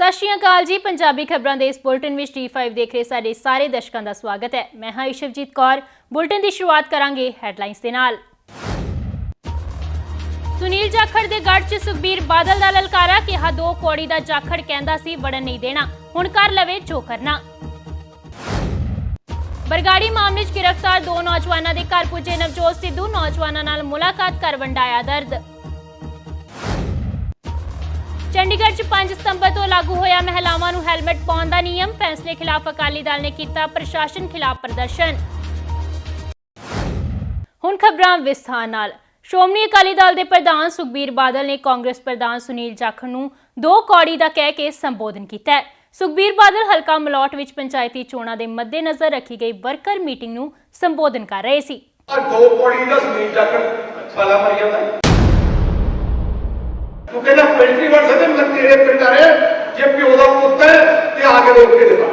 ਸਤਿ ਸ਼੍ਰੀ ਅਕਾਲ ਜੀ। ਪੰਜਾਬੀ ਖਬਰਾਂ ਦੇ ਇਸ ਬੁਲਟਨ ਵਿੱਚ T5 ਦੇਖ ਰਹੇ ਸਾਡੇ ਸਾਰੇ ਦਰਸ਼ਕਾਂ ਦਾ ਸਵਾਗਤ ਹੈ। ਮੈਂ ਹਾਂ ਇਸ਼ਵਜੀਤ ਕੌਰ। ਬੁਲਟਨ ਦੀ ਸ਼ੁਰੂਆਤ ਕਰਾਂਗੇ ਹੈਡਲਾਈਨਸ ਦੇ ਨਾਲ। ਸੁਨੀਲ ਜਾਖੜ ਦੇ ਗੜ 'ਚ ਸੁਖਬੀਰ ਬਾਦਲ ਦਾ ਲਲਕਾਰਾ, ਕਿਹਾ ਦੋ ਕੋੜੀ ਦਾ ਜਾਖੜ ਕਹਿੰਦਾ ਸੀ, ਵੜਨ ਨਹੀਂ ਦੇਣਾ। ਹੁਣ ਕਰ ਲਵੇ ਜੋ ਕਰਨਾ। ਬਰਗਾੜੀ ਮਾਮਲੇ 'ਚ ਗ੍ਰਿਫਤਾਰ ਦੋ ਨੌਜਵਾਨਾਂ ਦੇ ਘਰ ਪੁੱਜੇ ਨਵਜੋਤ ਸਿੱਧੂ। ਨੌਜਵਾਨਾਂ ਨਾਲ ਮੁਲਾਕਾਤ ਕਰ ਵੰਡਾਇਆ ਦਰਦ। ਚੰਡੀਗੜ੍ਹ 'ਚ 5 ਸਤੰਬਰ ਤੋਂ ਲਾਗੂ ਹੋਇਆ ਮਹਿਲਾਵਾਂ ਨੂੰ ਹੈਲਮਟ ਪਾਉਣ ਦਾ ਨਿਯਮ, ਫੈਸਲੇ ਖਿਲਾਫ ਅਕਾਲੀ ਦਲ ਨੇ ਕੀਤਾ ਪ੍ਰਸ਼ਾਸਨ ਖਿਲਾਫ ਪ੍ਰਦਰਸ਼ਨ। ਹੁਣ ਖਬਰਾਂ ਵਿਸਥਾਰ ਨਾਲ। ਸ਼੍ਰੋਮਣੀ ਅਕਾਲੀ ਦਲ ਦੇ ਪ੍ਰਧਾਨ ਸੁਖਬੀਰ ਬਾਦਲ ਨੇ ਕਾਂਗਰਸ ਪ੍ਰਧਾਨ ਸੁਨੀਲ ਜਾਖੜ ਨੂੰ ਦੋ ਕੌੜੀ ਦਾ ਕਹਿ ਕੇ ਸੰਬੋਧਨ ਕੀਤਾ ਹੈ। ਸੁਖਬੀਰ ਬਾਦਲ ਹਲਕਾ ਮਲੌਟ ਵਿੱਚ ਪੰਚਾਇਤੀ ਚੋਣਾਂ ਦੇ ਮੱਦੇਨਜ਼ਰ ਰੱਖੀ ਗਈ ਵਰਕਰ ਮੀਟਿੰਗ ਨੂੰ ਸੰਬੋਧਨ ਕਰ ਰਹੇ ਸੀ। ਆ ਦੋ ਪੌੜੀ ਦਾ ਸਮੀਰ ਜਾਕਰ ਸਾਲਾ ਮਰ ਜਾਂਦਾ ਤੂੰ ਕਹਿੰਦਾ ਮਿਲਟਰੀ ਵੜ ਸਕਦੇ ਮੈਂ ਤੇਰੇ ਪਿੰਡ ਆ ਜੇ ਪਿਓ ਦਾ ਪੁੱਤ ਹੈ ਤੇ ਆ ਕੇ ਰੋਕ ਕੇ ਦਿਖਾ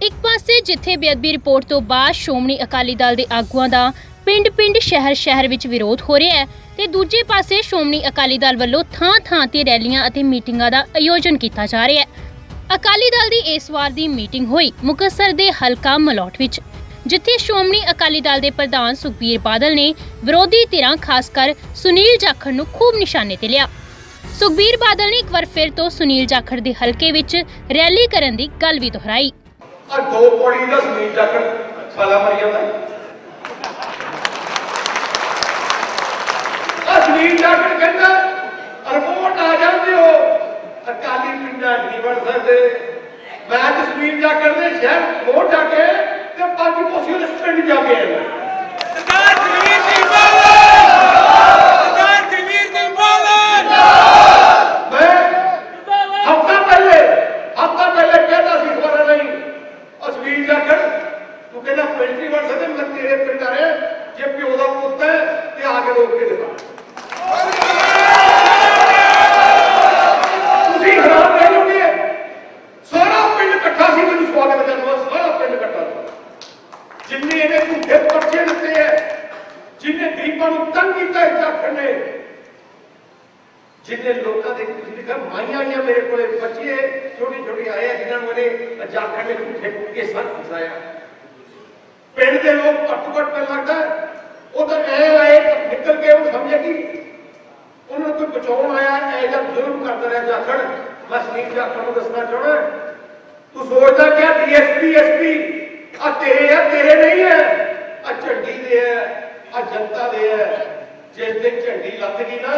ਇੱਕ ਪਾਸੇ ਜਿੱਥੇ ਬੇਅਦਬੀ ਰਿਪੋਰਟ ਤੋਂ ਬਾਅਦ ਸ਼੍ਰੋਮਣੀ ਅਕਾਲੀ ਦਲ ਦੇ ਆਗੂਆਂ ਦਾ ਪਿੰਡ-ਪਿੰਡ, ਸ਼ਹਿਰ-ਸ਼ਹਿਰ ਵਿੱਚ ਵਿਰੋਧ ਹੋ ਰਿਹਾ ਹੈ ਤੇ ਦੂਜੇ ਪਾਸੇ ਸ਼੍ਰੋਮਣੀ ਅਕਾਲੀ ਦਲ ਵੱਲੋਂ ਥਾਂ-ਥਾਂ ਤੇ ਰੈਲੀਆਂ ਅਤੇ ਮੀਟਿੰਗਾਂ ਦਾ ਆਯੋਜਨ ਕੀਤਾ ਜਾ ਰਿਹਾ ਹੈ। ਅਕਾਲੀ ਦਲ ਦੀ ਇਸ ਵਾਰ ਦੀ ਮੀਟਿੰਗ ਹੋਈ ਮੁਕੱਸਰ ਦੇ ਹਲਕਾ ਮਲੌਟ ਵਿੱਚ, ਜਿੱਥੇ ਸ਼੍ਰੋਮਣੀ ਅਕਾਲੀ ਦਲ ਦੇ ਪ੍ਰਧਾਨ ਸੁਖਬੀਰ ਬਾਦਲ ਨੇ ਵਿਰੋਧੀ ਧਿਰਾਂ ਖਾਸ ਕਰ ਸੁਨੀਲ ਜਾਖੜ ਨੂੰ ਖੂਬ ਨਿਸ਼ਾਨੇ ਤੇ ਲਿਆ। ਸੁਖਬੀਰ ਬਾਦਲ ਨੇ ਇੱਕ ਵਾਰ ਫਿਰ ਤੋਂ ਸੁਨੀਲ ਜਾਖੜ ਦੇ ਹਲਕੇ ਵਿੱਚ ਰੈਲੀ ਕਰਨ ਦੀ ਗੱਲ ਵੀ ਦੁਹਰਾਈ। ਆ ਦੋ ਪੌੜੀ ਦਾ ਸਮੀਰ ਜਾਕਰ ਸਾਲਾ ਮਰ ਜਾਂਦਾ। ਆ ਸਮੀਰ ਕਹਿੰਦਾ, ਰਿਪੋਰਟ ਆ ਜਾਂਦੇ ਹੋ ਪਿੰਡਾਂ 'ਚ ਨਹੀਂ ਵੜ ਸਕਦੇ। ਮੈਂ ਤੇ ਸਮੀਰ ਜਾਕਰ ਦੇ ਸ਼ਹਿਰ ਮੋੜ ਜਾ ਕੇ ਤੇ ਪਾਕੀ ਪੋਸੀ ਦੇ ਪਿੰਡ ਜਾ ਕੇ ਆਇਆ ਸਰਦਾਰ ਜਗਵੀਰ ਸਿੰਘ ਬਾਲਨ ਸਰਦਾਰ ਜਗਵੀਰ ਸਿੰਘ ਬਾਲਨ ਮੈਂ ਹਫਤਾ ਪਹਿਲੇ ਹਫਤਾ ਪਹਿਲੇ ਕਹਿੰਦਾ ਸੀ ਖਬਰ ਨਹੀਂ। ਅਸਵੀਰ ਜਾਖੜ ਤੂੰ ਕਹਿੰਦਾ ਮਿਲਟਰੀ ਵੜ ਸਕਦੇ ਮੈਂ ਤੇਰੇ ਪਿੰਡ ਆ ਰਿਹਾ ਜੇ ਪਿਓ ਦਾ ਪੁੱਤ ਹੈ ਤੇ ਆ ਕੇ ਰੋਕ ਕੇ ਦਿਖਾ ਤੁਸੀਂ ਖਰਾਬ ਕਰ ਲੋਗੇ ਸਾਰਾ ਪਿੰਡ ਇਕੱਠਾ ਸੀ ਮੈਨੂੰ ਸਵਾਗਤ ਕਰਨ ਵਾਸਤੇ ਸਾਰਾ ਪਿੰਡ ਇਕੱਠਾ ਸੀ ਜਿੰਨੇ ਇਹਨੇ ਝੂਠੇ ਪਰਚੇ ਦਿੱਤੇ ਐ ਜਿੰਨੇ ਗਰੀਬਾਂ ਨੂੰ ਤੰਗ ਕੀਤਾ ਇਸ ਜਾਖੜ ਨੇ ਜਿੰਨੇ ਲੋਕਾਂ ਦੇ ਤੁਸੀਂ ਦੇਖਿਆ ਮਾਈਆਂ ਆਈਆਂ ਮੇਰੇ ਕੋਲੇ ਬੱਚੇ ਛੋਟੇ ਛੋਟੇ ਆਏ ਆ ਜਿਨ੍ਹਾਂ ਨੂੰ ਇਹਨੇ ਜਾਖੜ ਨੇ ਝੂਠੇ ਕੇ ਸਰ ਫਸਾਇਆ ਪਿੰਡ ਦੇ ਲੋਕ ਘੱਟੋ ਘੱਟ ਮੈਨੂੰ ਲੱਗਦਾ ਉਹ ਤਾਂ ਐ ਆਏ ਤਾਂ ਨਿਕਲ ਕੇ ਉਹ ਸਮਝੇ ਕਿ ਉਹਨੂੰ ਕੋਈ ਬਚਾਉਣ ਆਇਆ ਜ਼ੁਲਮ ਕਰਦਾ ਰਿਹਾ ਜਾਖੜ। ਮੈਂ ਸੁਨੀਲ ਜਾਖੜ ਨੂੰ ਦੱਸਣਾ ਚਾਹਣਾ ਤੂੰ ਸੋਚਦਾ ਕਿ ਡੀਐਸਪੀ ਐਸਪੀ ਆ ਤੇਰੇ ਆ, ਤੇਰੇ ਨਹੀਂ ਹੈ ਆ ਝੰਡੀ ਦੇ ਆ ਆ ਜਨਤਾ ਦੇ ਆ। ਜਿਸ ਦਿਨ ਝੰਡੀ ਲੱਗ ਗਈ ਨਾ,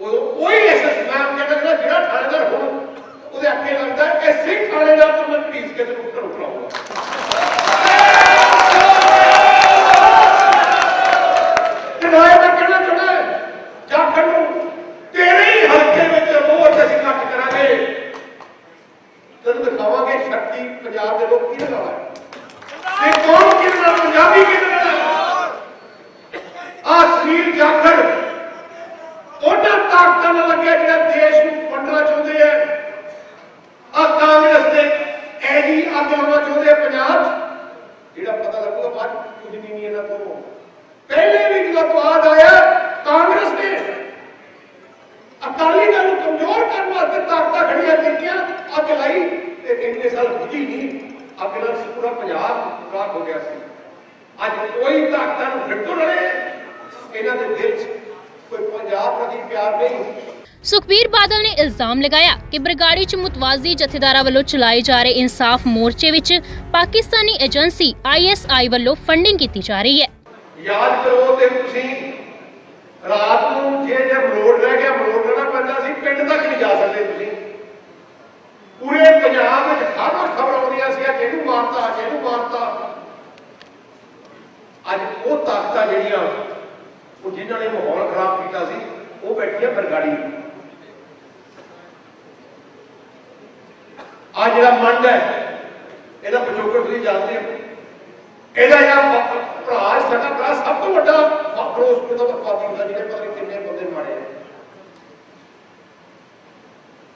ਉਹ ਕੋਈ ਐਸਐਸ ਨਾਮ ਕਹਿੰਦਾ ਜਿਹੜਾ ਥਾਣੇਦਾਰ ਹੋ ਉਹਦੇ ਅੱਗੇ ਲੱਗਦਾ ਐਸੇ ਥਾਣੇਦਾਰ ਤੋਂ ਮੈਂ ਪੁਲਿਸ ਕੇ ਤੈਨੂੰ ਘਰੋਂ ਕਰਾਉਂਗਾ ਤੇ ਮੈਂ ਤਾਂ ਕਹਿਣਾ ਚਾਹੁੰਦਾ ਜਾਖੜ ਨੂੰ ਤੇਰੇ ਹੀ ਹਲਕੇ ਵਿੱਚ ਰੋਜ਼ ਅਸੀਂ ਕੱਟ ਕਰਾਂਗੇ ਤੈਨੂੰ ਦਿਖਾਵਾਂਗੇ ਸ਼ਕਤੀ ਪੰਜਾਬ ਦੇ ਲੋਕ ਕਿਹਦੇ ਨਾਲ ਹੈ ਤੇ ਕੌਣ ਕਿਹਦੇ ਨਾਲ ਪੰਜਾਬੀ ਕਿਹਦੇ ਨਾਲ ਆ? ਸੁਨੀਲ ਜਾਖੜ। ਉਹਨਾਂ ਤਾਕਤਾਂ ਨਾਲ ਲੱਗਿਆ ਜਿਹੜਾ ਦੇਸ਼ ਨੂੰ ਵੰਡਣਾ ਚਾਹੁੰਦੇ ਆ। ਆ ਕਾਂਗਰਸ ਦੇ ਐਜੀ ਅੱਗ ਲਾਉਣਾ ਚਾਹੁੰਦੇ ਆ ਪੰਜਾਬ। 'ਚ ਜਿਹੜਾ ਪਤਾ ਲੱਗੂਗਾ ਬਾਅਦ 'ਚ ਕੁਝ ਨਹੀਂ ਇਹਨਾਂ ਤੋਂ ਪਹਿਲੇ ਵੀ ਜਦੋਂ ਬਾਅਦ ਆਇਆ, ਕਾਂਗਰਸ ਨੇ ਅਕਾਲੀ ਦਲ ਨੂੰ ਕਮਜ਼ੋਰ ਕਰਨ ਵਾਸਤੇ ਤਾਕਤਾਂ ਖੜੀਆਂ ਕੀਤੀਆਂ ਅੱਗ ਲਾਈ ਤੇ ਇੰਨੇ ਸਾਲ ਬੁਝੀ ਨਹੀਂ। ਅੱਗ ਨਾਲ ਪੂਰਾ ਪੰਜਾਬ ਖਰਾਬ ਹੋ ਗਿਆ ਸੀ। ਅੱਜ ਕੋਈ ਤਾਕਤਾਂ ਨੂੰ ਤੋਂ ਲੜੇ ਇਹਨਾਂ ਦੇ ਦਿਲ 'ਚ ਕੋਈ ਪੰਜਾਬ ਪ੍ਰਤੀ ਪਿਆਰ ਨਹੀਂ। ਸੁਖਬੀਰ ਬਾਦਲ ਨੇ ਇਲਜ਼ਾਮ ਲਗਾਇਆ ਕਿ ਬਰਗਾੜੀ 'ਚ ਮੁਤਵਾਜ਼ੀ ਜਥੇਦਾਰਾਂ ਵੱਲੋਂ ਚਲਾਏ ਜਾ ਰਹੇ ਇਨਸਾਫ ਮੋਰਚੇ ਵਿੱਚ ਪਾਕਿਸਤਾਨੀ ਏਜੰਸੀ ਆਈਐਸਆਈ ਵੱਲੋਂ ਫੰਡਿੰਗ ਕੀਤੀ ਜਾ ਰਹੀ ਹੈ। ਯਾਦ ਕਰੋ ਤੇ ਤੁਸੀਂ ਰਾਤ ਨੂੰ ਜੇ ਜੇ ਮਰੋੜ ਰਹਿ ਗਿਆ ਮਰੋੜ ਲੈਣਾ ਪੈਂਦਾ ਸੀ, ਪਿੰਡ ਤੱਕ ਨਹੀਂ ਜਾ ਸਕਦੇ ਤੁਸੀਂ। ਪੂਰੇ ਪੰਜਾਬ ਵਿੱਚ ਹਰ ਰੋਜ਼ ਖਬਰ ਆਉਂਦੀਆਂ ਸੀ ਕਿ ਇਹਨੂੰ ਮਾਰਤਾ ਕਿ ਮਾਰਤਾ। ਅੱਜ ਉਹ ਤਾਕਤਾਂ ਜਿਹੜੀਆਂ, ਉਹ ਜਿਨ੍ਹਾਂ ਨੇ ਮਾਹੌਲ ਖਰਾਬ ਕੀਤਾ ਸੀ, ਉਹ ਬੈਠੀਆਂ ਬਰਗਾੜੀ ਆ ਜਿਹੜਾ ਮੰਡ ਹੈ, ਇਹਦਾ ਪਿਛੋਕੜ ਤੁਸੀਂ ਜਾਣਦੇ ਹੋ। ਇਹਦਾ ਜਿਹੜਾ ਭਰਾ ਸਾਡਾ ਭਰਾ ਸਭ ਤੋਂ ਵੱਡਾ ਫਰੋਜ਼ ਦਾ ਵਫਾਦੀ ਹੁੰਦਾ ਜਿਹਨੇ ਪਤਾ ਨਹੀਂ ਕਿੰਨੇ ਬੰਦੇ ਮਾਰੇ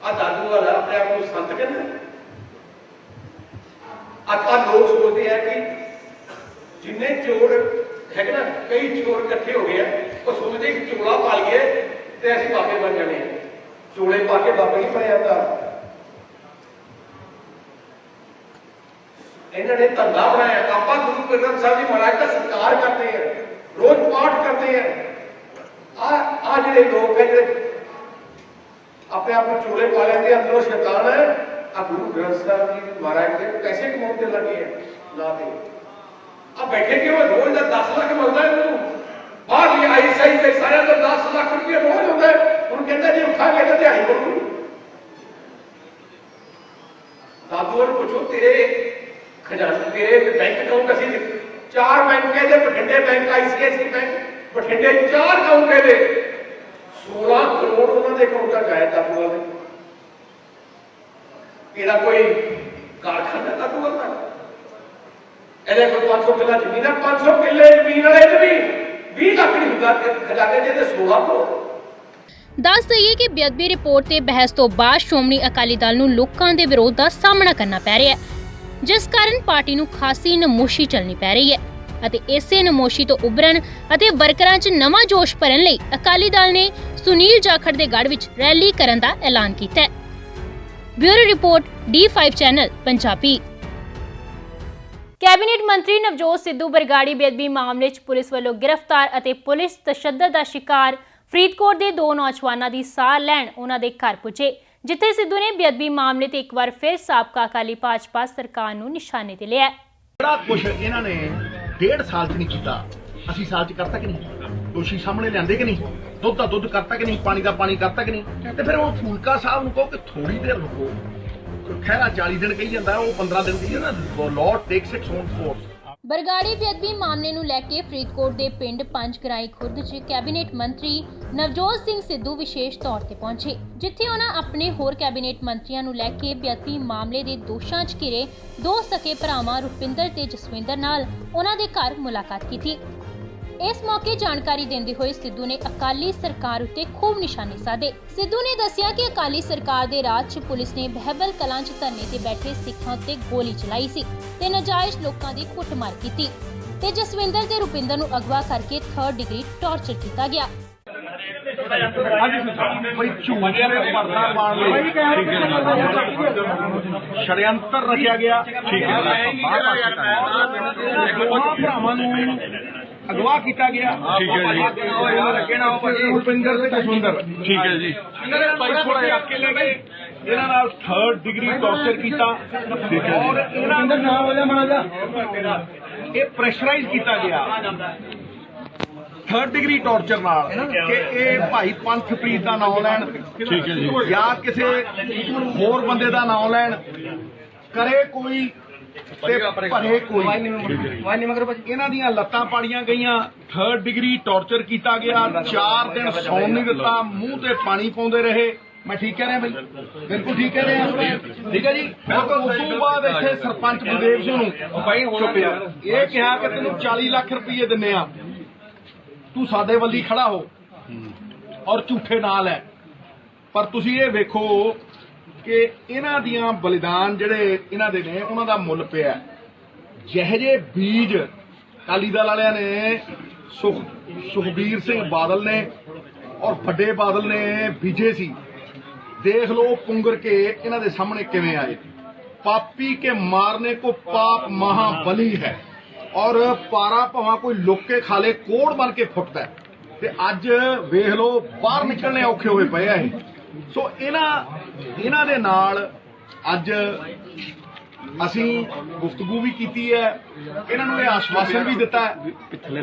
ਆ ਦਾਦੂ ਵਾਲਾ ਆਪਣੇ ਆਪ ਨੂੰ ਸੰਤ ਕਹਿੰਦਾ ਅੱਜ ਆ ਲੋਕ ਸੋਚਦੇ ਆ ਕਿ ਜਿੰਨੇ ਚੋਰ ਹੈਗੇ ਨਾ ਕਈ ਚੋਰ ਇਕੱਠੇ ਹੋ ਗਏ ਆ ਉਹ ਸੋਚਦੇ ਕਿ ਚੋਲਾ ਪਾ ਲਈਏ ਤੇ ਅਸੀਂ ਬਾਬੇ ਬਣ ਜਾਣੇ ਆ ਚੋਲੇ ਪਾ ਕੇ ਬਾਬੇ ਨਹੀਂ ਬਣਿਆ ਤਾਂ ਇਹਨਾਂ ਨੇ ਧੰਦਾ ਬਣਾਇਆ ਆਪਾਂ ਗੁਰੂ ਗ੍ਰੰਥ ਸਾਹਿਬ ਜੀ ਮਹਾਰਾਜ ਦਾ ਸਤਿਕਾਰ ਕਰਦੇ ਆ ਰੋਜ਼ ਪਾਠ ਕਰਦੇ ਆ ਆ ਆ ਜਿਹੜੇ ਲੋਕ ਹੈ ਜਿਹੜੇ ਆਪਣੇ ਆਪ ਨੂੰ ਚੋਲੇ ਪਾ ਲੈਂਦੇ ਆ, ਅੰਦਰੋਂ ਸ਼ੈਤਾਨ ਹੈ ਆ ਗੁਰੂ ਗ੍ਰੰਥ ਸਾਹਿਬ ਜੀ ਮਹਾਰਾਜ ਦੇ ਪੈਸੇ ਕਮਾਉਣ ਤੇ ਲੱਗੇ ਆ ਲਾ ਦੇ ਆ ਬੈਠੇ ਕਿਉਂ ਆ? ਰੋਜ਼ ਦਾ 10 ਲੱਖ ਮਿਲਦਾ ਇਹਨਾਂ ਨੂੰ ਬਾਹਰ ਲਈ ਆਈ ਸਹੀ ਤੇ ਸਾਰਿਆਂ ਦਾ 10 ਲੱਖ ਰੁਪਏ ਰੋਜ਼ ਹੁੰਦਾ ਹੈ। ਹੁਣ ਕਹਿੰਦਾ ਜੇ ਉਠਾਂਗੇ ਤਾਂ ਦਿਹਾੜੀ ਬਣੂ ਦਾਦੂ ਨੂੰ ਪੁੱਛੋ ਤੇਰੇ ਖਜ਼ਾਨੇ ਤੇਰੇ ਬੈਂਕ ਅਕਾਊਂਟ ਅਸੀਂ ਦਿੱਤੇ। ਚਾਰ ਬੈਂਕ ਦੇ, ਬਠਿੰਡੇ ਬੈਂਕ ਆਈਸੀਆਈਸੀ ਬੈਂਕ, ਬਠਿੰਡੇ ਚਾਰ ਅਕਾਊਂਟ ਦੇ। 16 ਕਰੋੜ ਉਹਨਾਂ ਦੇ ਅਕਾਊਂਟਾਂ ਚ ਆਇਆ ਦਾਦੂ ਇਹਦਾ ਕੋਈ ਕਾਰਖਾਨਾ ਦਾਦੂ ਵਾਲਾ ਇਹਦੇ ਕੋਲ 500 ਕਿੱਲਾ ਜ਼ਮੀਨ ਹੈ 500 ਕਿੱਲੇ ਜ਼ਮੀਨ ਵਾਲੇ ਵੀ 20 ਲੱਖ ਨਹੀਂ ਹੁੰਦਾ ਖਜ਼ਾਨੇ ਚ 16 ਕਰੋੜ। ਦੱਸ ਦਈਏ ਕਿ ਬੇਅਦਬੀ ਰਿਪੋਰਟ ਤੇ ਬਹਿਸ ਤੋਂ ਬਾਅਦ ਸ਼੍ਰੋਮਣੀ ਅਕਾਲੀ ਦਲ ਨੂੰ ਲੋਕਾਂ ਦੇ ਵਿਰੋਧ ਦਾ ਸਾਹਮਣਾ ਕਰਨਾ ਪੈ ਰਿਹਾ ਹੈ। ਜਿਸ ਕਾਰਨ ਪਾਰਟੀ ਨੂੰ ਖਾਸੀ ਨਮੋਸ਼ੀ ਚੱਲਣੀ ਪੈ ਰਹੀ ਹੈ ਅਤੇ ਇਸੇ ਨਮੋਸ਼ੀ ਤੋਂ ਉਭਰਨ ਅਤੇ ਵਰਕਰਾਂ 'ਚ ਨਵਾਂ ਜੋਸ਼ ਭਰਨ ਲਈ ਅਕਾਲੀ ਦਲ ਨੇ ਸੁਨੀਲ ਜਾਖੜ ਦੇ ਗੜ੍ਹ ਵਿੱਚ ਰੈਲੀ ਕਰਨ ਦਾ ਐਲਾਨ ਕੀਤਾ ਹੈ। Bureau report D5 channel, Punjabi. Cabinet ਮੰਤਰੀ ਨਵਜੋਤ ਸਿੱਧੂ ਬਰਗਾੜੀ ਬੇਅਦਬੀ ਮਾਮਲੇ 'ਚ ਪੁਲਿਸ ਵੱਲੋਂ ਗ੍ਰਿਫਤਾਰ ਅਤੇ ਪੁਲਿਸ ਤਸ਼ੱਦਦ ਦਾ ਸ਼ਿਕਾਰ ਫਰੀਦਕੋਟ ਦੇ ਦੋ ਨੌਜਵਾਨਾਂ ਦੀ ਸਾਹ ਲੈਣ ਉਹਨਾਂ ਦੇ ਘਰ ਪੁੱਜੇ। ਜਿੱਥੇ ਸਿੱਧੂ ਨੇ ਬੇਅਦਬੀ ਮਾਮਲੇ ਤੇ ਇੱਕ ਵਾਰ ਫਿਰ ਸਾਬਕਾ ਅਕਾਲੀ ਭਾਜਪਾ ਸਰਕਾਰ ਨੂੰ ਨਿਸ਼ਾਨੇ ਤੇ ਲਿਆ ਬੜਾ ਕੁਛ ਇਹਨਾਂ ਨੇ ਡੇਢ ਸਾਲ ਚ ਨਹੀਂ ਕੀਤਾ, ਅਸੀਂ ਸਾਲ ਚ ਕਰਤਾ ਕਿ ਨਹੀਂ? ਦੋਸ਼ੀ ਸਾਹਮਣੇ ਲਿਆਂਦੇ ਕਿ ਨਹੀਂ? ਦੁੱਧ ਦਾ ਦੁੱਧ ਕਰਤਾ ਕਿ ਨਹੀਂ? ਪਾਣੀ ਦਾ ਪਾਣੀ ਕਰਤਾ ਕਿ ਨਹੀਂ? ਤੇ ਫਿਰ ਉਹ ਫੂਲਕਾ ਸਾਹਿਬ ਨੂੰ ਕਹੋ ਕਿ ਥੋੜੀ ਦੇਰ ਰੁਕੋ। ਖੈਰਾ 40 ਦਿਨ ਕਹੀ ਜਾਂਦਾ, ਉਹ 15 ਦਿਨ ਕਹੀ ਜਾਂਦਾ law takes its own force Bargari ਬੇਅਦਬੀ ਮਾਮਲੇ ਨੂੰ ਲੈ ਕੇ ਫਰੀਦਕੋਟ ਦੇ ਪਿੰਡ ਪੰਜਗਰਾਈ ਖੁਰਦ 'ਚ ਕੈਬਨਿਟ ਮੰਤਰੀ ਨਵਜੋਤ ਸਿੰਘ ਸਿੱਧੂ ਵਿਸ਼ੇਸ਼ ਤੌਰ ਤੇ ਪਹੁੰਚੇ, ਜਿੱਥੇ ਉਹਨਾਂ ਆਪਣੇ ਹੋਰ ਕੈਬਨਿਟ ਮੰਤਰੀਆਂ ਨੂੰ ਲੈ ਕੇ ਬੇਅਦਬੀ ਮਾਮਲੇ ਦੇ ਦੋਸ਼ਾਂ 'ਚ ਘਿਰੇ ਦੋ ਸਕੇ ਭਰਾਵਾਂ ਰੁਪਿੰਦਰ ਤੇ ਜਸਵਿੰਦਰ ਨਾਲ ਉਹਨਾਂ ਦੇ ਘਰ ਮੁਲਾਕਾਤ ਕੀਤੀ। ਇਸ ਮੌਕੇ ਜਾਣਕਾਰੀ ਦਿੰਦੇ ਹੋਏ ਸਿੱਧੂ ਨੇ ਅਕਾਲੀ ਸਰਕਾਰ ਉੱਤੇ ਖੂਬ ਨਿਸ਼ਾਨੇ ਸਾਧੇ। ਸਿੱਧੂ ਨੇ ਦੱਸਿਆ ਕਿ ਅਕਾਲੀ ਸਰਕਾਰ ਦੇ ਰਾਜ 'ਚ ਪੁਲਿਸ ਨੇ ਬਹਿਬਲ ਕਲਾਂ 'ਚ ਧਰਨੇ ਤੇ ਬੈਠੇ ਸਿੱਖਾਂ ਉੱਤੇ ਗੋਲੀ ਚਲਾਈ ਸੀ ਤੇ ਨਜਾਇਜ਼ ਲੋਕਾਂ ਦੀ ਕੁੱਟਮਾਰ ਕੀਤੀ ਤੇ ਜਸਵਿੰਦਰ ਤੇ ਰੁਪਿੰਦਰ ਨੂੰ ਅਗਵਾ ਕਰਕੇ 3rd ਡਿਗਰੀ ਟਾਰਚਰ ਕੀਤਾ ਗਿਆ। ਬਈ ਝੂਠੇ ਦੇ ਪਰਦਾ ਪਾਉਣ ਲਈ। ਸ਼ੜਯੰਤਰ ਰਚਿਆ ਗਿਆ। ਠੀਕ ਹੈ। ਦੋਹਾਂ ਭਰਾਵਾਂ ਨੂੰ ਅਗਵਾ ਕੀਤਾ ਗਿਆ। ਠੀਕ ਹੈ ਜੀ। ਨਾ ਰੁਪਿੰਦਰ ਤੇ ਜਸਵਿੰਦਰ। ਠੀਕ ਹੈ ਜੀ। ਇਹਨਾਂ ਥੋੜਾ ਲੈ ਗਏ ਨਾਲ 3rd ਡਿਗਰੀ ਟੌਰਚਰ ਕੀਤਾ। ਠੀਕ ਹੈ ਔਰ ਇਹਨਾਂ ਦਾ ਨਾਮ ਹੋ ਜਾ ਜਾ ਇਹ ਪ੍ਰੈਸ਼ਰਾਈਜ਼ ਕੀਤਾ ਗਿਆ। ਥਰਡ ਡਿਗਰੀ ਟੌਰਚਰ ਨਾਲ ਕਿ ਇਹ ਭਾਈ ਪੰਥਪ੍ਰੀਤ ਦਾ ਨਾਮ ਲੈਣ ਠੀਕ ਹੈ ਜੀ। ਜਾਂ ਕਿਸੇ ਹੋਰ ਬੰਦੇ ਦਾ ਨਾਮ ਲੈਣ। ਕਰੇ ਕੋਈ ਤੇ ਭਰੇ ਕੋਈ ਇਹਨਾਂ ਦੀਆਂ ਲੱਤਾਂ ਪਾੜੀਆਂ ਗਈਆਂ ਥਰਡ ਡਿਗਰੀ ਟੌਰਚਰ ਕੀਤਾ ਗਿਆ 4 ਦਿਨ ਸੌਣ ਨਹੀਂ ਦਿੱਤਾ ਮੂੰਹ ਤੇ ਪਾਣੀ ਪਾਉਂਦੇ ਰਹੇ। ਮੈਂ ਠੀਕ ਕਹਿ ਰਿਹਾ ਬਈ? ਬਿਲਕੁਲ ਠੀਕ ਕਹਿ ਰਿਹਾ। ਠੀਕ ਹੈ ਜੀ? ਉਸ ਤੋਂ ਬਾਅਦ ਇੱਥੇ ਸਰਪੰਚ ਗੁਰਦੇਵ ਸਿੰਘ ਨੂੰ ਭਾਈ ਹੁਣ ਇਹ ਕਿਹਾ ਕਿ ਤੈਨੂੰ 40 ਲੱਖ ਰੁਪਏ ਦਿੰਨੇ ਆ। ਤੂੰ ਸਾਡੇ ਵੱਲੀ ਖੜਾ ਹੋ ਔਰ ਝੂਠੇ ਨਾਲ ਹੈ ਪਰ ਤੁਸੀਂ ਇਹ ਵੇਖੋ ਕਿ ਇਹਨਾਂ ਦੀਆਂ ਬਲੀਦਾਨ ਜਿਹੜੇ ਇਹਨਾਂ ਦੇ ਨੇ, ਉਹਨਾਂ ਦਾ ਮੁੱਲ ਪਿਆ। ਜਿਹੇ ਜਿਹੇ ਬੀਜ ਅਕਾਲੀ ਦਲ ਵਾਲਿਆਂ ਨੇ, ਸੁਖ ਸੁਖਬੀਰ ਸਿੰਘ ਬਾਦਲ ਨੇ ਔਰ ਵੱਡੇ ਬਾਦਲ ਨੇ ਬੀਜੇ ਸੀ। ਦੇਖ ਲਓ ਪੁੰਗਰ ਕੇ ਇਹਨਾਂ ਦੇ ਸਾਹਮਣੇ ਕਿਵੇਂ ਆਏ। ਪਾਪੀ ਕੇ ਮਾਰਨੇ ਕੋ ਪਾਪ ਮਹਾਬਲੀ ਹੈ। ਔਰ ਪਾਰਾ ਭਾਵਾਂ ਕੋਈ ਲੋਕੇ ਖਾਲੇ ਕੋੜ ਬਣ ਕੇ ਫੁੱਟਦਾ ਤੇ ਅੱਜ ਵੇਖ ਲਓ ਬਾਹਰ ਨਿਕਲਣੇ ਔਖੇ ਹੋਏ ਪਏ ਆ ਇਹ। ਸੋ ਇਹਨਾਂ ਇਹਨਾਂ ਦੇ ਨਾਲ ਅੱਜ ਅਸੀਂ ਗੁਫ਼ਤਗੂ ਵੀ ਕੀਤੀ ਹੈ। ਇਹਨਾਂ ਨੂੰ ਇਹ ਆਸ਼ਵਾਸਨ ਵੀ ਦਿੱਤਾ ਹੈ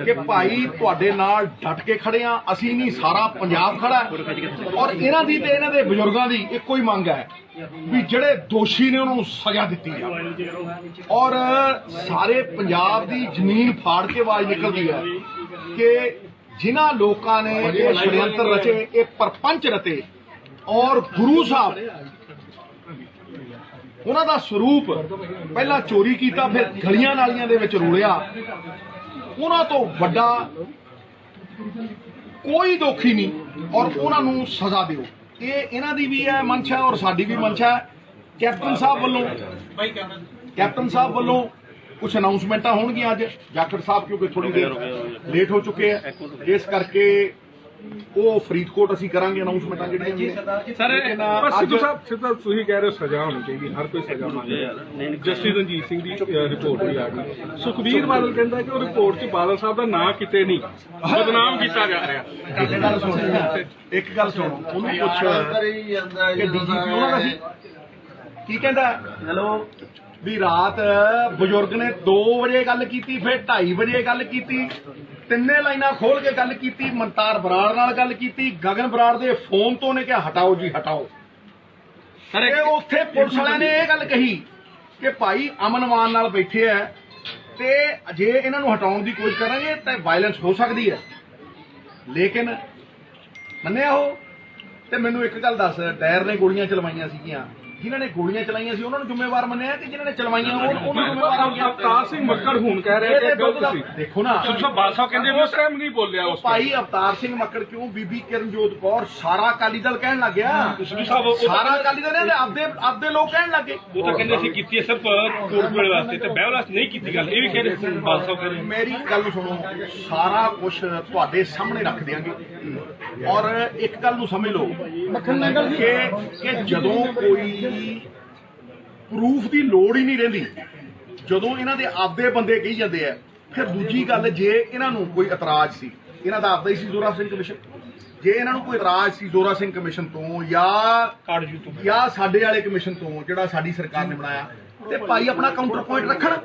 ਕਿ ਭਾਈ ਤੁਹਾਡੇ ਨਾਲ ਡਟ ਕੇ ਖੜੇ ਆ ਅਸੀਂ ਨਹੀਂ, ਸਾਰਾ ਪੰਜਾਬ ਖੜਾ ਔਰ ਇਹਨਾਂ ਦੀ ਤੇ ਇਹਨਾਂ ਦੇ ਬਜ਼ੁਰਗਾਂ ਦੀ ਇੱਕੋ ਹੀ ਮੰਗ ਹੈ ਵੀ ਜਿਹੜੇ ਦੋਸ਼ੀ ਨੇ ਉਹਨਾਂ ਨੂੰ ਸਜ਼ਾ ਦਿੱਤੀ ਜਾਵੇ। ਔਰ ਸਾਰੇ ਪੰਜਾਬ ਦੀ ਜ਼ਮੀਨ ਫਾੜ ਕੇ ਆਵਾਜ਼ ਨਿਕਲਦੀ ਹੈ ਕਿ ਜਿਨ੍ਹਾਂ ਲੋਕਾਂ ਨੇ ਇਹ ਸ਼ੜਯੰਤਰ ਰਚੇ, ਇਹ ਪਰਪੰਚ ਰਤੇ ਔਰ ਗੁਰੂ ਸਾਹਿਬ ਉਹਨਾਂ ਦਾ ਸਰੂਪ ਪਹਿਲਾਂ ਚੋਰੀ ਕੀਤਾ ਫਿਰ ਗਲੀਆਂ ਨਾਲੀਆਂ ਦੇ ਵਿੱਚ ਰੋਲਿਆ। ਉਹਨਾਂ ਤੋਂ ਵੱਡਾ ਕੋਈ ਦੋਖੀ ਨਹੀਂ ਔਰ ਉਹਨਾਂ ਨੂੰ ਸਜ਼ਾ ਦਿਓ। ਇਹ ਇਹਨਾਂ ਦੀ ਵੀ ਹੈ ਮਨਸ਼ਾ ਔਰ ਸਾਡੀ ਵੀ ਮਨਸ਼ਾ ਹੈ। ਕੈਪਟਨ ਸਾਹਿਬ ਵੱਲੋਂ ਕੈਪਟਨ ਸਾਹਿਬ ਵੱਲੋਂ ਕੁਝ ਅਨਾਉਂਸਮੈਂਟਾਂ ਹੋਣਗੀਆਂ ਅੱਜ। ਜਾਖੜ ਸਾਹਿਬ ਕਿਉਂਕਿ ਥੋੜੀ ਦੇਰ ਲੇਟ ਹੋ ਚੁੱਕੇ ਆ। ਇਸ ਕਰਕੇ ਉਹ ਫਰੀਦਕੋਟ ਅਸੀਂ ਕਰਾਂਗੇ ਅਨਾਉਂਸਮੈਂਟਾਂ ਜਿਹੜੀਆਂ ਨੇ। ਸਰ ਪਰ ਸਿੱਧੂ ਸਾਹਿਬ ਸਿੱਧਾ ਤੁਸੀਂ ਕਹਿ ਰਹੇ ਹੋ ਸਜ਼ਾ ਹੋਣੀ ਚਾਹੀਦੀ ਹਰ ਕੋਈ ਸਜ਼ਾ ਮੰਗਦਾ ਜਸਟਿਸ ਰਣਜੀਤ ਸਿੰਘ ਦੀ ਰਿਪੋਰਟ ਵੀ ਆ ਗਈ। ਸੁਖਬੀਰ ਬਾਦਲ ਕਹਿੰਦਾ ਕਿ ਉਹ ਰਿਪੋਰਟ 'ਚ ਬਾਦਲ ਸਾਹਿਬ ਦਾ ਨਾਂ ਕਿਤੇ ਨਹੀਂ ਬਦਨਾਮ ਕੀਤਾ ਜਾ ਰਿਹਾ। ਇੱਕ ਗੱਲ ਸੁਣੋ। ਇੱਕ ਗੱਲ ਸੁਣੋ। ਉਹਨੂੰ ਪੁੱਛ। ਕਿ ਡੀਜੀਪੀ ਉਹਨਾਂ ਦਾ ਸੀ? ਕੀ ਕਹਿੰਦਾ? ਹੈਲੋ। ਵੀ ਰਾਤ ਬਜ਼ੁਰਗ ਨੇ 2 ਵਜੇ ਗੱਲ ਕੀਤੀ ਫਿਰ 2:30 ਵਜੇ ਗੱਲ ਕੀਤੀ। ਤਿੰਨੇ ਲਾਈਨਾਂ ਖੋਲ ਕੇ ਗੱਲ ਕੀਤੀ ਮਨਤਾਰ ਬਰਾੜ ਨਾਲ ਗੱਲ ਕੀਤੀ ਗਗਨ ਬਰਾੜ ਦੇ ਫੋਨ ਤੋਂ ਨੇ ਕਿਹਾ ਹਟਾਓ ਜੀ ਹਟਾਓ। ਸਰ ਤੇ ਉੱਥੇ ਪੁਲਿਸ ਵਾਲਿਆਂ ਨੇ ਇਹ ਗੱਲ ਕਹੀ ਕਿ ਭਾਈ ਅਮਨਵਾਨ ਨਾਲ ਬੈਠੇ ਆ ਤੇ ਜੇ ਇਹਨਾਂ ਨੂੰ ਹਟਾਉਣ ਦੀ ਕੋਸ਼ਿਸ਼ ਕਰਾਂਗੇ ਤਾਂ ਵਾਇਲੈਂਸ ਹੋ ਸਕਦੀ ਹੈ ਲੇਕਿਨ ਮੰਨਿਆ ਉਹ? ਤੇ ਮੈਨੂੰ ਇੱਕ ਗੱਲ ਦੱਸ ਟਾਇਰ ਨੇ ਗੋਲੀਆਂ ਚਲਵਾਈਆਂ ਸੀਗੀਆਂ। ਜਿਨ੍ਹਾਂ ਨੇ ਗੋਲੀਆਂ ਚਲਾਈਆਂ ਸੀ ਉਹਨਾਂ ਨੂੰ ਜ਼ਿੰਮੇਵਾਰ ਮੰਨਿਆ ਕਿ ਜਿਨ੍ਹਾਂ ਨੇ ਚਲਵਾਈਆਂ ਉਹ- ਉਹਨਾਂ ਨੂੰ ਜ਼ਿੰਮੇਵਾਰ ਮੰਨਿਆ। ਅਵਤਾਰ ਸਿੰਘ ਮੱਕੜ ਹੁਣ ਕਹਿ ਰਿਹਾ ਕਿ ਗਲਤ ਸੀ ਦੇਖੋ ਨਾ। ਬਾਦਲ ਸਾਹਿਬ ਕਹਿੰਦੇ ਉਸ ਟਾਈਮ ਨਹੀਂ ਬੋਲਿਆ ਉਸ ਭਾਈ ਅਵਤਾਰ ਸਿੰਘ ਮੱਕੜ ਕਿਉਂ? ਬੀਬੀ ਕਿਰਨਜੋਤ ਕੌਰ ਸਾਰਾ ਅਕਾਲੀ ਦਲ ਕਹਿਣ ਲੱਗ ਗਿਆ। ਸਾਰਾ ਅਕਾਲੀ ਦਲ ਨੇ ਆਪਦੇ ਆਪਦੇ ਲੋਕ ਕਹਿਣ ਲੱਗੇ ਉਹ ਤਾਂ ਕਹਿੰਦੇ ਸੀ ਕੀਤੀ ਹੈ ਸਿਰਫ ਕੋਟਪੁਰੇ ਵਾਸਤੇ ਤੇ ਬਹਿ ਵਾਸਤੇ ਨਹੀਂ ਕੀਤੀ ਗੱਲ। ਇਹ ਵੀ ਕਹਿ ਰਹੇ ਸੀ ਬਾਦਲ ਸਾਹਿਬ ਕਹਿ ਰਹੇ ਮੇਰੀ ਗੱਲ ਸੁਣੋ ਸਾਰਾ ਕੁਝ ਤੁਹਾਡੇ ਸਾਹਮਣੇ ਰੱਖ ਦਿਆਂਗੇ। ਔਰ ਇੱਕ ਗੱਲ ਨੂੰ ਸਮਝ ਲਓ ਕਿ ਕਿ ਜਦੋਂ ਕੋਈ ਪ੍ਰੂਫ ਦੀ ਲੋੜ ਹੀ ਨਹੀਂ ਰਹਿੰਦੀ। ਜਦੋਂ ਇਹਨਾਂ ਦੇ ਆਪਦੇ ਬੰਦੇ ਕਹੀ ਜਾਂਦੇ ਆ ਫਿਰ ਦੂਜੀ ਗੱਲ ਜੇ ਇਹਨਾਂ ਨੂੰ ਕੋਈ ਇਤਰਾਜ਼ ਸੀ ਇਹਨਾਂ ਦਾ ਆਪਦਾ ਹੀ ਸੀ ਜ਼ੋਰਾ ਸਿੰਘ ਕਮਿਸ਼ਨ। ਜੇ ਇਹਨਾਂ ਨੂੰ ਕੋਈ ਇਤਰਾਜ਼ ਸੀ ਜ਼ੋਰਾ ਸਿੰਘ ਕਮਿਸ਼ਨ ਤੋਂ ਜਾਂ ਜੂ ਜਾਂ ਸਾਡੇ ਵਾਲੇ ਕਮਿਸ਼ਨ ਤੋਂ ਜਿਹੜਾ ਸਾਡੀ ਸਰਕਾਰ ਨੇ ਬਣਾਇਆ ਤੇ ਭਾਈ ਆਪਣਾ ਕਾਊਂਟਰ ਪੁਆਇੰਟ ਰੱਖਣ।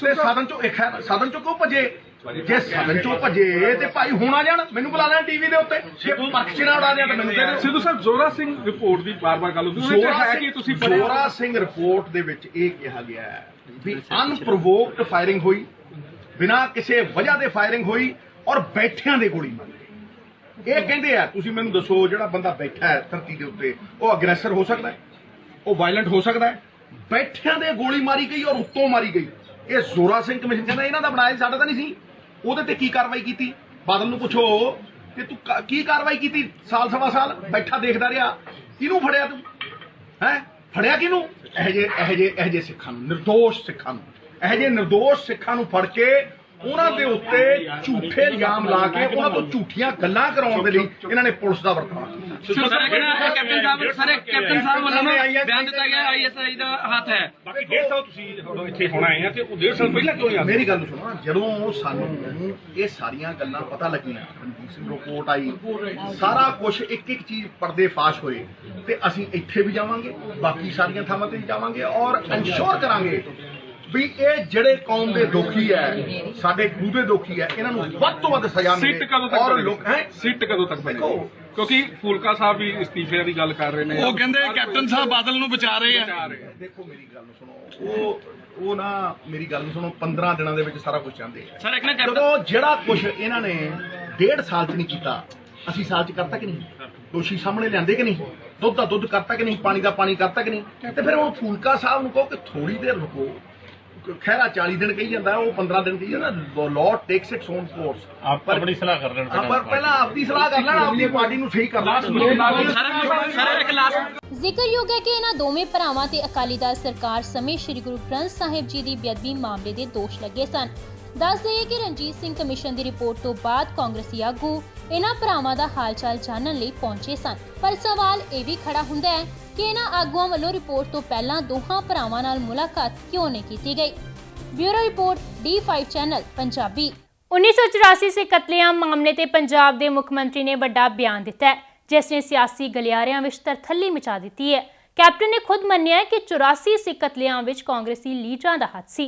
ਤੇ ਸਦਨ ਚੋਂ ਇੱਕ ਹੈ ਸਦਨ ਚੋਂ ਕਿਉਂ ਭੱਜੇ? ਜੇ ਸਦਨ ਚੋਂ ਭੱਜੇ ਤੇ ਭਾਈ ਹੁਣ ਆ ਜਾਣ ਮੈਨੂੰ ਬੁਲਾ ਲੈਣ ਟੀਵੀ ਦੇ ਉੱਤੇ। ਜੇ ਪਰਖ ਨਾ ਉਡਾ ਦਿਆਂ ਤਾਂ ਮੈਨੂੰ ਕਹਿ ਦਿਓ। ਸਿੱਧੂ ਸਾਹਿਬ ਜ਼ੋਰਾ ਸਿੰਘ ਰਿਪੋਰਟ ਦੀ ਬਾਰ-ਬਾਰ ਗੱਲ ਹੁੰਦੀ ਉਹਦੇ 'ਚ ਹੈ ਕਿ ਤੁਸੀਂ ਜ਼ੋਰਾ ਸਿੰਘ ਰਿਪੋਰਟ ਦੇ ਵਿੱਚ ਇਹ ਕਿਹਾ ਗਿਆ ਹੈ ਵੀ ਅਨਪ੍ਰੋਵੋਕਡ ਫਾਇਰਿੰਗ ਹੋਈ ਬਿਨਾਂ ਕਿਸੇ ਵਜ੍ਹਾ ਦੇ ਫਾਇਰਿੰਗ ਹੋਈ ਔਰ ਬੈਠਿਆਂ ਦੇ ਗੋਲੀ ਮਾਰੀ। ਇਹ ਕਹਿੰਦੇ ਆ ਤੁਸੀਂ ਮੈਨੂੰ ਦੱਸੋ ਜਿਹੜਾ ਬੰਦਾ ਬੈਠਾ ਹੈ ਧਰਤੀ ਦੇ ਉੱਤੇ ਉਹ ਅਗਰੈਸਰ ਹੋ ਸਕਦਾ ਹੈ? ਉਹ ਵਾਇਲੈਂਟ ਹੋ ਸਕਦਾ ਹੈ? ਬੈਠਿਆਂ ਦੇ ਗੋਲੀ ਮਾਰੀ ਗਈ ਔਰ ਉੱਤੋਂ ਮਾਰੀ ਗਈ। ਇਹ ਜ਼ੋਰਾ ਸਿੰਘ ਕਮਿਸ਼ਨ ਕਹਿੰਦਾ ਇਹਨਾਂ ਦਾ ਬਣਾਇਆ ਸਾਡਾ ਤਾਂ ਨਹੀਂ ਸੀ। ਉਹਦੇ ਤੇ ਕੀ ਕਾਰਵਾਈ ਕੀਤੀ? ਬਾਦਲ ਨੂੰ ਪੁੱਛੋ ਕਿ ਤੂੰ ਕੀ ਕਾਰਵਾਈ ਕੀਤੀ? ਸਾਲ ਸਵਾ ਸਾਲ ਬੈਠਾ ਦੇਖਦਾ ਰਿਹਾ। ਕਿਹਨੂੰ ਫੜਿਆ ਤੂੰ? ਹੈ? ਫੜਿਆ ਕਿਹਨੂੰ? ਇਹ ਜੇ ਇਹ ਜੇ ਇਹ ਜੇ ਸਿੱਖਾਂ ਨੂੰ, ਨਿਰਦੋਸ਼ ਸਿੱਖਾਂ ਨੂੰ। ਇਹ ਜੇ ਨਿਰਦੋਸ਼ ਸਿੱਖਾਂ ਨੂੰ ਫੜ ਕੇ ਉਹਨਾਂ ਦੇ ਉੱਤੇ ਝੂਠੇ ਇਲਜ਼ਾਮ ਲਾ ਕੇ ਉਹਨਾਂ ਤੋਂ ਝੂਠੀਆਂ ਗੱਲਾਂ ਕਰਾਉਣ ਦੇ ਲਈ ਇਹਨਾਂ ਨੇ ਪੁਲਿਸ ਦਾ ਵਰਤਾਰਾ ਕੀਤਾ। ਸਰ ਕਿਹੜਾ captain sahib sir captain sahib ਵੱਲੋਂ ਨਾ ਬਿਆਨ ਦਿੱਤਾ ਗਿਆ ਆਈਐਸਆਈ ਦਾ ਹੱਥ ਹੈ। ਬਾਕੀ 1.5 ਸਾਲ ਤੁਸੀਂ ਹੁਣ ਇੱਥੇ ਹੁਣ ਆਏ ਆ ਤੇ ਉਹ 1.5 ਸਾਲ ਪਹਿਲਾਂ ਕਿਉਂ ਨਹੀਂ ਆਏ? ਮੇਰੀ ਗੱਲ ਸੁਣੋ ਜਦੋਂ ਸਾਨੂੰ ਇਹ ਸਾਰੀਆਂ ਗੱਲਾਂ ਪਤਾ ਲੱਗੀਆਂ ਰਣਜੀਤ ਸਿੰਘ ਰਿਪੋਰਟ ਆਈ ਸਾਰਾ ਕੁਝ ਇੱਕ ਇੱਕ ਚੀਜ਼ ਪਰਦੇ ਫਾਸ਼ ਹੋਏ ਤੇ ਅਸੀਂ ਇੱਥੇ ਵੀ ਜਾਵਾਂਗੇ ਬਾਕੀ ਸਾਰੀਆਂ ਥਾਵਾਂ ਤੇ ਵੀ ਜਾਵਾਂਗੇ ਔਰ ਇਨਸ਼ੋਰ ਕਰਾਂਗੇ ਵੀ ਇਹ ਜਿਹੜੇ ਕੌਮ ਦੇ ਦੋਖੀ ਹੈ ਸਾਡੇ ਗੁਰੂ ਦੇ ਦੋਖੀ ਹੈ ਇਹਨਾਂ ਨੂੰ ਵੱਧ ਤੋਂ ਵੱਧ ਸਜ਼ਾ ਮਿਲੇ। ਸਿੱਟ ਕਦੋਂ ਤੱਕ ਔਰ ਬਣੇਗੀ? ਲੋਕ ਹੈ? ਸਿੱਟ ਕਦੋਂ ਤੱਕ ਬਣੇਗੀ ਦੇਖੋ। ਕਿਉਂਕਿ ਫੂਲਕਾ ਸਾਹਿਬ ਵੀ ਇਸਤੀਫੇ ਦੀ ਗੱਲ ਕਰ ਰਹੇ ਨੇ। ਉਹ ਕਹਿੰਦੇ ਕੈਪਟਨ ਸਾਹਿਬ ਬਾਦਲ ਨੂੰ ਬਚਾ ਰਹੇ ਆ। ਦੇਖੋ ਮੇਰੀ ਗੱਲ ਨੂੰ ਸੁਣੋ। ਉਹ ਉਹ ਨਾ ਮੇਰੀ ਗੱਲ ਨੂੰ ਸੁਣੋ 15 ਦਿਨਾਂ ਦੇ ਵਿੱਚ ਸਾਰਾ ਕੁਝ ਚਾਹੁੰਦੇ ਆ। ਸਰ ਇੱਕ ਨਾ ਕੈਪਟਨ ਜਦੋਂ ਜਿਹੜਾ ਕੁਝ ਇਹਨਾਂ ਨੇ ਡੇਢ ਸਾਲ ਚ ਨਹੀਂ ਕੀਤਾ ਅਸੀਂ ਸਾਲ ਚ ਕਰਤਾ ਕਿ ਨਹੀਂ? ਦੋਸ਼ੀ ਸਾਹਮਣੇ ਲਿਆਂਦੇ ਕਿ ਨਹੀਂ? ਦੁੱਧ ਦਾ ਦੁੱਧ ਕਰਤਾ ਕਿ ਨਹੀਂ? ਪਾਣੀ ਦਾ ਪਾਣੀ ਕਰਤਾ ਕਿ ਨਹੀਂ? ਤੇ ਫਿਰ ਹੁਣ ਫੂਲਕਾ ਸਾਹਿਬ ਨੂੰ ਕਹੋ ਕਿ ਥੋੜੀ ਦੇਰ ਰੁਕੋ। ਖੈਰਾ 40 ਦਿਨ ਕਹੀ ਜਾਂਦਾ ਉਹ 15 ਦਿਨ ਕਹੀ ਜਾਂਦਾ law takes its own force ਆਪ ਆਪਣੀ ਸਲਾਹ ਕਰ ਰਹੇ ਪਰ ਪਹਿਲਾਂ ਆਪਦੀ ਸਲਾਹ ਕਰ ਲੈਣ ਆਪਦੀ ਪਾਰਟੀ ਨੂੰ ਸਹੀ ਕਰ ਲੈਣ ਜ਼ਿਕਰਯੋਗ ਹੈ ਕਿ ਇਹਨਾਂ ਦੋਵੇਂ ਭਰਾਵਾਂ ਤੇ ਅਕਾਲੀ ਦਲ ਸਰਕਾਰ ਸਮੇਂ ਸ੍ਰੀ ਗੁਰੂ ਗ੍ਰੰਥ ਸਾਹਿਬ ਜੀ ਦੀ ਬੇਅਦਬੀ ਮਾਮਲੇ ਦੇ ਦੋਸ਼ ਲੱਗੇ ਸਨ। ਦੱਸ ਦਈਏ ਕਿ ਰਣਜੀਤ ਸਿੰਘ ਕਮਿਸ਼ਨ ਦੀ ਰਿਪੋਰਟ ਤੋਂ ਬਾਅਦ ਕਾਂਗਰਸੀ ਆਗੂ ਇਹਨਾਂ ਭਰਾਵਾਂ ਦਾ ਹਾਲਚਾਲ ਜਾਣਨ ਲਈ ਪਹੁੰਚੇ ਸਨ। ਪਰ ਸਵਾਲ ਇਹ ਵੀ ਖੜਾ ਹੁੰਦਾ ਹੈ ਕਿ ਇਹਨਾਂ ਆਗੂਆਂ ਵੱਲੋਂ ਰਿਪੋਰਟ ਤੋਂ ਪਹਿਲਾਂ ਦੋਹਾਂ ਭਰਾਵਾਂ ਨਾਲ ਮੁਲਾਕਾਤ ਕਿਉਂ ਨਹੀਂ ਕੀਤੀ ਗਈ? Bureau report D5 channel, Punjabi. 1984 ਸੇ ਕਤਲੇਆਮ ਮਾਮਲੇ ਤੇ ਪੰਜਾਬ ਦੇ ਮੁੱਖ ਮੰਤਰੀ ਨੇ ਵੱਡਾ ਬਿਆਨ ਦਿੱਤਾ ਹੈ, ਜਿਸ ਨੇ ਸਿਆਸੀ ਗਲਿਆਰਿਆਂ ਵਿੱਚ ਤਰਥੱਲੀ ਮਚਾ ਦਿੱਤੀ ਹੈ। ਕੈਪਟਨ ਨੇ ਖੁਦ ਮੰਨਿਆ ਹੈ ਕਿ 84 ਸਿੱਖ ਕਤਲੇਆਮ ਵਿੱਚ ਕਾਂਗਰਸੀ ਲੀਡਰਾਂ ਦਾ ਹੱਥ ਸੀ।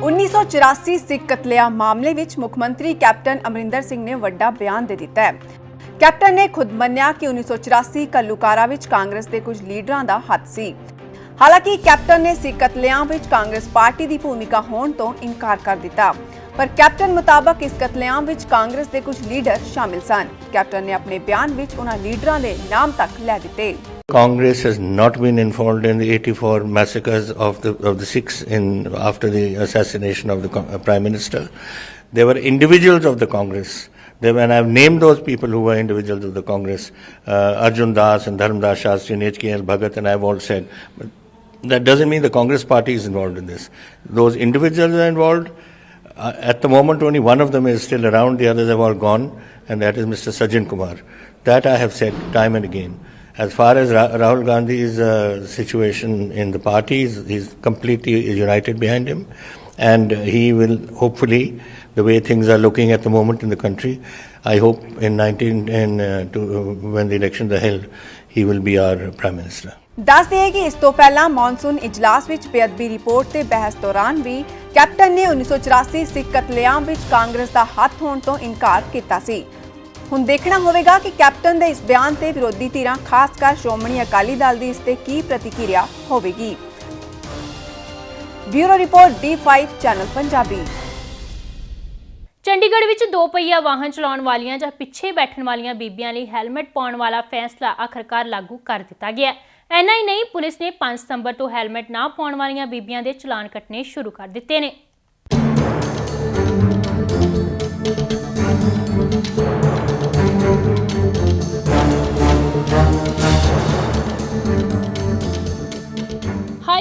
1984 ਸਿੱਖ ਕਤਲੇਆਮ ਮਾਮਲੇ ਵਿੱਚ ਮੁੱਖ ਮੰਤਰੀ ਕੈਪਟਨ ਅਮਰਿੰਦਰ ਸਿੰਘ ਨੇ ਵੱਡਾ ਬਿਆਨ ਦੇ ਦਿੱਤਾ ਹੈ। ਕੈਪਟਨ ਨੇ ਖੁਦ ਮੰਨਿਆ ਕਿ 1984 ਕੱਲੂਕਾਰਾ ਵਿੱਚ ਕਾਂਗਰਸ ਦੇ ਕੁਝ ਲੀਡਰਾਂ ਦਾ ਹੱਥ ਸੀ। ਹਾਲਾਂਕਿ ਕੈਪਟਨ ਨੇ ਸਿੱਖ ਕਤਲੇਆਮ ਵਿੱਚ ਕਾਂਗਰਸ ਪਾਰਟੀ ਦੀ ਭੂਮਿਕਾ ਹੋਣ ਤੋਂ ਇਨਕਾਰ ਕਰ ਦਿੱਤਾ, ਪਰ ਕੈਪਟਨ ਮੁਤਾਬਕ ਇਸ ਕਤਲੇਆਮ ਵਿੱਚ ਕਾਂਗਰਸ ਦੇ ਕੁਝ ਲੀਡਰ ਸ਼ਾਮਿਲ ਸਨ। ਕੈਪਟਨ ਨੇ ਆਪਣੇ ਬਿਆਨ ਵਿੱਚ ਉਹਨਾਂ ਲੀਡਰਾਂ ਦੇ ਨਾਮ ਤੱਕ ਲੈ ਦਿੱਤੇ। Congress has not been involved in the 84 massacres of the of the Sikhs in after the assassination of the uh, Prime Minister. There were individuals of the Congress They, when I've named those people who were individuals of the Congress, uh, Arjun Das and Dharmdas Shastri and H.K.L. Bhagat, and I've all said, but that doesn't mean the Congress party is involved in this. Those individuals are involved. Uh, at the moment, only one of them is still around, the others have all gone, and that is Mr. Sajjan Kumar. That I have said time and again. As far as Ra- Rahul Gandhi's uh, situation in the party, he's, he's completely united behind him, and he will hopefully, the way things are looking at the moment in the country, I hope in 19 in, uh, to, uh, when the elections are held, he will be our prime minister. ਦੱਸ ਦਈਏ ਕਿ ਇਸ ਤੋਂ ਪਹਿਲਾਂ monsoon ਇਜਲਾਸ ਵਿੱਚ ਬੇਅਦਬੀ report ਤੇ ਬਹਿਸ ਦੌਰਾਨ ਵੀ ਕੈਪਟਨ ਨੇ 1984 ਸਿੱਖ ਕਤਲੇਆਮ ਵਿੱਚ ਕਾਂਗਰਸ ਦਾ ਹੱਥ ਹੋਣ ਤੋਂ ਇਨਕਾਰ ਕੀਤਾ ਸੀ ਹੁਣ ਦੇਖਣਾ ਹੋਵੇਗਾ ਕਿ ਕੈਪਟਨ ਦੇ ਇਸ ਬਿਆਨ ਤੇ ਵਿਰੋਧੀ ਧਿਰਾਂ, ਖਾਸ ਕਰ ਸ਼੍ਰੋਮਣੀ ਅਕਾਲੀ ਦਲ ਦੀ ਇਸ ਤੇ ਕੀ ਪ੍ਰਤੀਕਿਰਿਆ ਹੋਵੇਗੀ। Bureau report D5 channel Punjabi. Chandigarh ਵਿੱਚ ਦੋ ਪਹੀਆ ਵਾਹਨ ਚਲਾਉਣ ਵਾਲੀਆਂ ਜਾਂ ਪਿੱਛੇ ਬੈਠਣ ਵਾਲੀਆਂ ਬੀਬੀਆਂ ਲਈ ਹੈਲਮਟ ਪਾਉਣ ਵਾਲਾ ਫੈਸਲਾ ਆਖਰਕਾਰ ਲਾਗੂ ਕਰ ਦਿੱਤਾ ਗਿਆ। ਹੈ ਐਨਾ ਹੀ ਨਹੀਂ, ਪੁਲਿਸ ਨੇ 5 ਸਤੰਬਰ ਤੋਂ ਹੈਲਮਟ ਨਾ ਪਾਉਣ ਵਾਲੀਆਂ ਬੀਬੀਆਂ ਦੇ ਚਲਾਨ ਕੱਟਣੇ ਸ਼ੁਰੂ ਕਰ ਦਿੱਤੇ ਨੇ।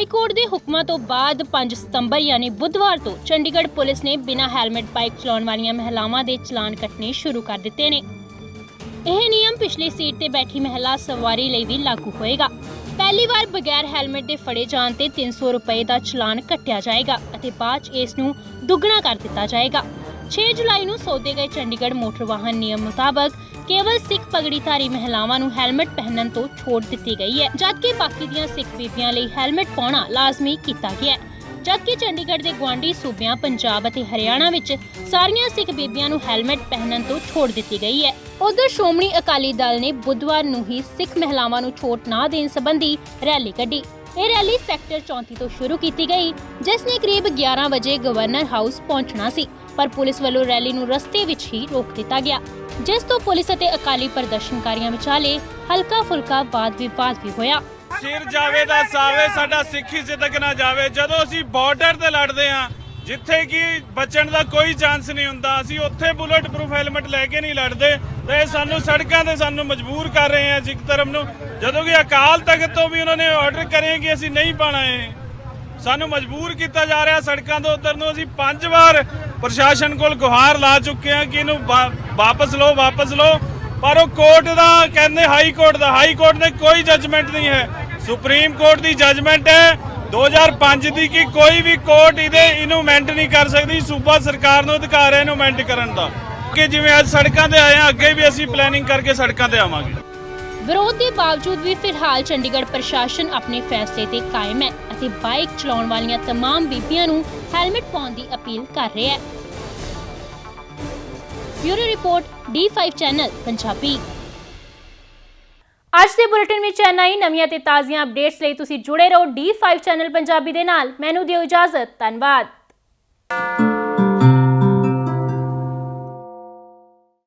ਕੋਰਟ ਦੇ ਹੁਕਮਾਂ ਤੋਂ ਬਾਅਦ 5 ਸਤੰਬਰ ਯਾਨੀ ਬੁੱਧਵਾਰ ਤੋਂ ਚੰਡੀਗੜ੍ਹ ਪੁਲਿਸ ਨੇ ਬਿਨਾਂ ਹੈਲਮਟ ਬਾਈਕ ਚਲਾਉਣ ਵਾਲੀਆਂ ਮਹਿਲਾਵਾਂ ਦੇ ਚਲਾਨ ਕੱਟਣੇ ਸ਼ੁਰੂ ਕਰ ਦਿੱਤੇ ਨੇ। ਇਹ ਨਿਯਮ ਪਿਛਲੀ ਸੀਟ ਤੇ ਬੈਠੀ ਮਹਿਲਾ ਸਵਾਰੀ ਲਈ ਵੀ ਲਾਗੂ ਹੋਏਗਾ। ਪਹਿਲੀ ਵਾਰ ਬਗੈਰ ਹੈਲਮਟ ਦੇ ਫੜੇ ਜਾਣ ਤੇ 300 ਰੁਪਏ ਦਾ ਚਲਾਨ ਕੱਟਿਆ ਜਾਏਗਾ ਅਤੇ ਬਾਅਦ 'ਚ ਇਸ ਨੂੰ ਦੁੱਗਣਾ ਕਰ ਦਿੱਤਾ ਜਾਏਗਾ। 6 ਜੁਲਾਈ ਨੂੰ ਸੋਧੇ ਗਏ ਚੰਡੀਗੜ੍ਹ ਮੋਟਰ ਵਾਹਨ ਨਿਯਮ ਮੁਤਾਬਕ ਕੇਵਲ ਸਿੱਖ ਪਗੜੀਧਾਰੀ ਮਹਿਲਾਵਾਂ ਨੂੰ ਹੈਲਮਟ ਪਹਿਨਣ ਤੋਂ ਛੋਟ ਦਿੱਤੀ ਗਈ ਹੈ ਜਦਕਿ ਬਾਕੀ ਦੀਆਂ ਸਿੱਖ ਬੀਬੀਆਂ ਲਈ ਹੈਲਮਟ ਪਾਉਣਾ ਲਾਜ਼ਮੀ ਕੀਤਾ ਗਿਆ ਹੈ। ਜਦਕਿ ਚੰਡੀਗੜ੍ਹ ਦੇ ਗਵਾਂਢੀ ਸੂਬਿਆਂ ਪੰਜਾਬ ਅਤੇ ਹਰਿਆਣਾ ਵਿੱਚ ਸਾਰੀਆਂ ਸਿੱਖ ਬੀਬੀਆਂ ਨੂੰ ਹੈਲਮਟ ਪਹਿਨਣ ਤੋਂ ਛੋਟ ਦਿੱਤੀ ਗਈ ਹੈ। ਉਧਰ ਸ਼੍ਰੋਮਣੀ ਅਕਾਲੀ ਦਲ ਨੇ ਬੁੱਧਵਾਰ ਨੂੰ ਹੀ ਸਿੱਖ ਮਹਿਲਾਵਾਂ ਨੂੰ ਛੋਟ ਨਾ ਦੇਣ ਸੰਬੰਧੀ ਰੈਲੀ ਕੱਢੀ। ਇਹ ਰੈਲੀ ਸੈਕਟਰ 34 ਤੋਂ ਸ਼ੁਰੂ ਕੀਤੀ ਗਈ, ਜਿਸ ਨੇ ਕਰੀਬ 11 ਵਜੇ ਗਵਰਨਰ ਹਾਊਸ ਪਹੁੰਚਣਾ ਸੀ। ਪਰ ਪੁਲਿਸ ਵੱਲੋਂ ਰੈਲੀ ਨੂੰ ਰਸਤੇ ਵਿੱਚ ਹੀ ਰੋਕ ਦਿੱਤਾ ਗਿਆ, ਜਿਸ ਤੋਂ ਪੁਲਿਸ ਅਤੇ ਅਕਾਲੀ ਪ੍ਰਦਰਸ਼ਨਕਾਰੀਆਂ ਵਿਚਾਲੇ ਹਲਕਾ ਫੁਲਕਾ ਵਾਦ ਵਿਵਾਦ ਵੀ ਹੋਇਆ। ਸਿਰ ਜਾਵੇ ਦਾ ਸਾਵੇ, ਸਾਡਾ ਸਿੱਖੀ ਸਿੱਧਕ ਨਾ ਜਾਵੇ। ਜਦੋਂ ਅਸੀਂ ਬਾਰਡਰ ਤੇ ਲੜਦੇ ਹਾਂ, ਜਿੱਥੇ ਕਿ ਬਚਣ ਦਾ ਕੋਈ ਚਾਂਸ ਨਹੀਂ ਹੁੰਦਾ, ਅਸੀਂ ਉੱਥੇ ਬੁਲਟ ਪ੍ਰੂਫ ਹੈਲਮਟ ਲੈ ਕੇ ਨਹੀਂ ਲੜਦੇ, ਤੇ ਸਾਨੂੰ ਸੜਕਾਂ ਤੇ ਸਾਨੂੰ ਮਜਬੂਰ ਕਰ ਰਹੇ ਆ ਸਿੱਖ ਧਰਮ ਨੂੰ। ਜਦੋਂ ਕਿ ਅਕਾਲ ਤਖਤ ਤੋਂ ਵੀ ਉਹਨਾਂ ਨੇ ਆਰਡਰ ਕਰੇ ਕਿ ਅਸੀਂ ਨਹੀਂ ਪਾਣਾ ਇਹ। ਸਾਨੂੰ ਮਜਬੂਰ ਕੀਤਾ ਜਾ ਰਿਹਾ ਸੜਕਾਂ ਤੋਂ ਉਤਰਨ ਨੂੰ, ਅਸੀਂ ਪੰਜ ਵਾਰ ਪ੍ਰਸ਼ਾਸਨ ਕੋਲ ਗੁਹਾਰ ਲਾ ਚੁੱਕੇ ਹਾਂ ਕਿ ਇਹਨੂੰ ਵਾਪਸ ਲਓ ਵਾਪਸ ਲਓ। ਪਰ ਉਹ ਕੋਰਟ ਦਾ ਕਹਿੰਦੇ ਹਾਈ ਕੋਰਟ ਦਾ, ਹਾਈ ਕੋਰਟ ਨੇ ਕੋਈ ਜੱਜਮੈਂਟ ਨਹੀਂ ਹੈ। ਸੁਪਰੀਮ ਕੋਰਟ ਦੀ ਜੱਜਮੈਂਟ ਹੈ। 2005 ਦੀ ਕਿ ਕੋਈ ਵੀ ਕੋਰਟ ਇਹਦੇ ਇਹਨੂੰ ਅਮੈਂਡ ਨਹੀਂ ਕਰ ਸਕਦੀ। ਸੂਬਾ ਸਰਕਾਰ ਨੂੰ ਅਧਿਕਾਰ ਹੈ ਇਹਨੂੰ ਮੈਂਟ ਕਰਨ ਦਾ। ਕਿ ਜਿਵੇਂ ਅੱਜ ਸੜਕਾਂ ਤੇ ਆਏ ਆ ਅੱਗੇ ਵੀ ਅਸੀਂ ਪਲੈਨਿੰਗ ਕਰਕੇ ਸੜਕਾਂ ਤੇ ਆਵਾਂਗੇ। ਵਿਰੋਧ ਦੇ ਬਾਵਜੂਦ ਵੀ ਫਿਲਹਾਲ ਚੰਡੀਗੜ੍ਹ ਪ੍ਰਸ਼ਾਸਨ ਆਪਣੇ ਫੈਸਲੇ ਤੇ ਕਾਇਮ ਹੈ। ਅਤੇ ਬਾਈਕ ਚਲਾਉਣ ਵਾਲੀਆਂ तमाम ਬੀਬੀਆਂ ਨੂੰ ਹੈਲਮਟ ਪਾਉਣ ਦੀ ਅਪੀਲ ਕਰ ਰਿਹਾ ਹੈ bureau report D5 channel Punjabi ਅੱਜ ਦੇ ਬੁਲੇਟਿਨ ਵਿੱਚ ਇੰਨਾ ਹੀ ਨਵੀਆਂ ਤੇ ਤਾਜ਼ੀਆਂ ਅਪਡੇਟਸ ਲਈ ਤੁਸੀਂ ਜੁੜੇ ਰਹੋ D5 ਚੈਨਲ ਪੰਜਾਬੀ ਦੇ ਨਾਲ ਮੈਨੂੰ ਦਿਓ ਇਜਾਜ਼ਤ ਧੰਨਵਾਦ